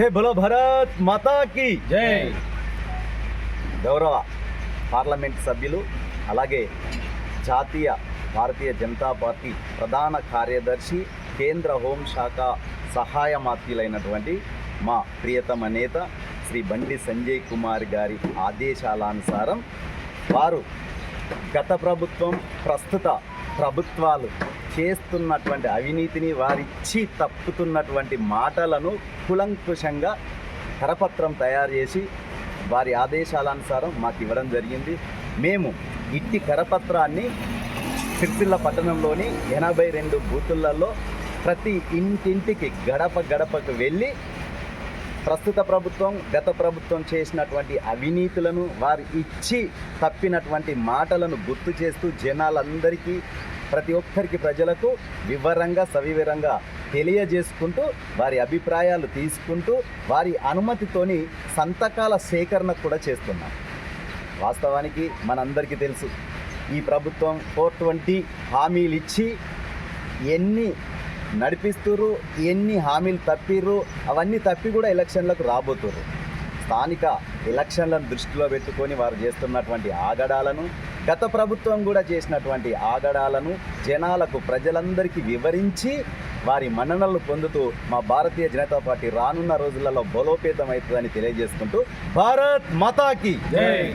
జై బలో భరత్ మాతాకి జై గౌరవ పార్లమెంట్ సభ్యులు అలాగే జాతీయ భారతీయ జనతా పార్టీ ప్రధాన కార్యదర్శి కేంద్ర హోంశాఖ సహాయ మాత్యులైనటువంటి మా ప్రియతమ నేత శ్రీ బండి సంజయ్ కుమార్ గారి ఆదేశాలానుసారం వారు గత ప్రభుత్వం ప్రస్తుత ప్రభుత్వాలు చేస్తున్నటువంటి అవినీతిని వారిచ్చి తప్పుతున్నటువంటి మాటలను కులంకుశంగా కరపత్రం తయారు చేసి వారి ఆదేశాలనుసారం మాకు ఇవ్వడం జరిగింది. మేము ఇట్టి కరపత్రాన్ని సిరిసిల్ల పట్టణంలోని ఎనభై రెండు బూతులలో ప్రతి ఇంటింటికి గడప గడపకు వెళ్ళి ప్రస్తుత ప్రభుత్వం గత ప్రభుత్వం చేసినటువంటి అవినీతులను వారు ఇచ్చి తప్పినటువంటి మాటలను గుర్తు చేస్తూ జనాలందరికీ ప్రతి ఒక్కరికి ప్రజలకు వివరంగా సవివరంగా తెలియజేసుకుంటూ వారి అభిప్రాయాలు తీసుకుంటూ వారి అనుమతితోని సంతకాల సేకరణ కూడా చేస్తున్నాం. వాస్తవానికి మనందరికీ తెలుసు ఈ ప్రభుత్వం ఫోర్ ట్వంటీ హామీలు ఇచ్చి ఎన్ని నడిపిస్తుర్రు ఎన్ని హామీలు తప్పిర్రు అవన్నీ తప్పి కూడా ఎలక్షన్లకు రాబోతుర్రు. స్థానిక ఎలక్షన్లను దృష్టిలో పెట్టుకొని వారు చేస్తున్నటువంటి ఆగడాలను గత ప్రభుత్వం కూడా చేసినటువంటి ఆగడాలను జనాలకు ప్రజలందరికీ వివరించి వారి మన్ననలు పొందుతూ మా భారతీయ జనతా పార్టీ రానున్న రోజులలో బలోపేతం అవుతుందని తెలియజేసుకుంటూ భారత్ మతాకి జై!